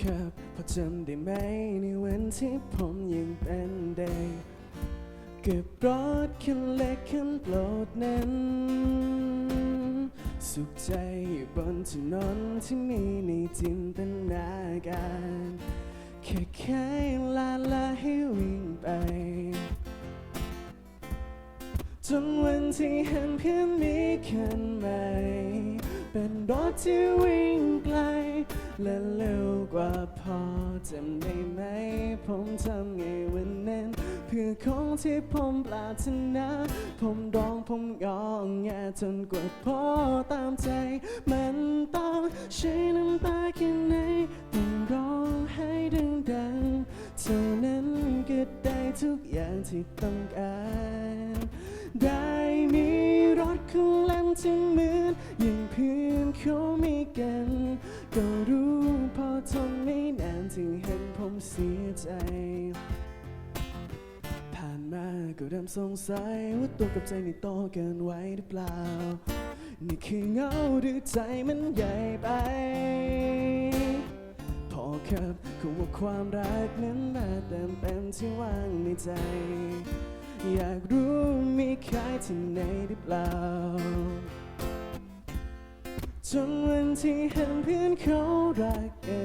ครับพอจำได้ไหมในวันที่ผมยังเป็นเด็กเก็บรถคันเล็กคันโปรดนั้น สุขใจอยู่บนถนนที่มีในจินตนาการแค่แค่ลาลาให้วิ่งไปจนวันที่เห็นเพื่อนมีคันใหม่ เป็นรถที่วิ่ง และเร็วกว่าพอจำได้ไหม ผมทำไงวันนั้นเพื่อของที่ผมปรารถนา ผมร้องผมงองแงจนกว่าพอตามใจ มันต้องใช้น้ำตาแค่ไหนต้องร้องให้ดังๆเท่านั้นก็ได้ทุกอย่างที่ต้องการ ได้มีรถของเล่นที่เหมือนอย่างเพื่อนเขามีกันก็รู้ ใจ ผ่านมาก็เริ่มสงสัย ว่าตัวกับใจนี่โตเกินไว้หรือเปล่า นี่คือเงาหรือใจมันใหญ่ไป พอครับคือว่าความรักนั้นมาเติมเต็มที่ว่างในใจ อยากรู้มีใครที่ไหนหรือเปล่าจนวันที่เห็นเพื่อนเขารักกั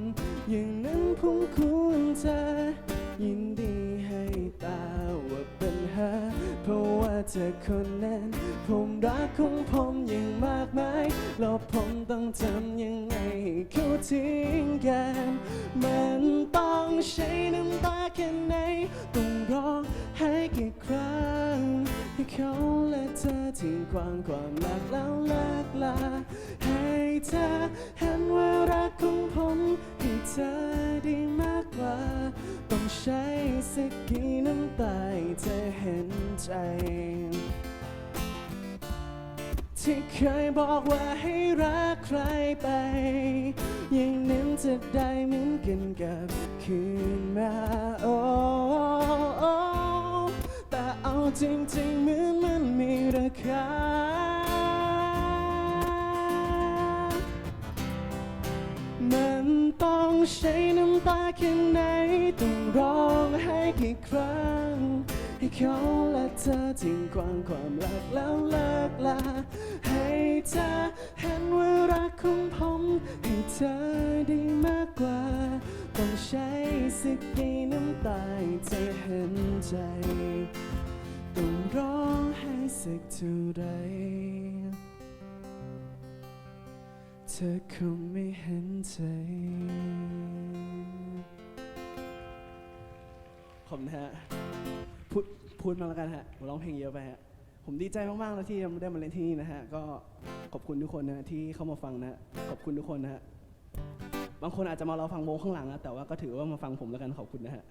น อย่างนั้นผมควรจะยินดีให้ตาว่าเป็นหา เพราะว่าเธอคนนั้น ผมรักของผมอย่างมากมาย แล้วผมต้องทำยังไงให้เขาทิ้งกัน มันต้องใช้น้ำตาแค่ไหน ต้องร้องให้กี่ครั้งให้เขาและเธอทิ้งความความรักแล้ว น้ำตาเธอเห็นใจ ที่เคยบอกว่าให้รักใครไปย่างนั้นจะได้เหมือนกันกับคืนมาโอ้โอ้แต่เอาจริงๆเหมือนมันมีราคามันต้อง ใช้น้ำตาแค่ไหนต้องร้องให้กี่ครั้ง ให้เขาและเธอทิ้งความความรักแล้วเลิกลาให้เธอเห็นว่ารักของผมให้เธอได้มากกว่า ต้องใช้สักกี่น้ำตาให้เธอเห็นใจต้องร้องให้สักเท่าไร เธอคงไม่เห็นใจ ผมนะฮะ พูดพูดมาแล้วกันฮะผมร้องเพลงเยอะไปฮะ ผมดีใจมากๆแล้วที่ได้มาเล่นที่นี่นะฮะ ก็ขอบคุณทุกคนนะฮะที่เข้ามาฟังนะฮะขอบคุณทุกคนนะฮะ บางคนอาจจะมาเราฟังวงข้างหลังนะแต่ว่าก็ถือว่ามาฟังผมแล้วกันขอบคุณนะฮะ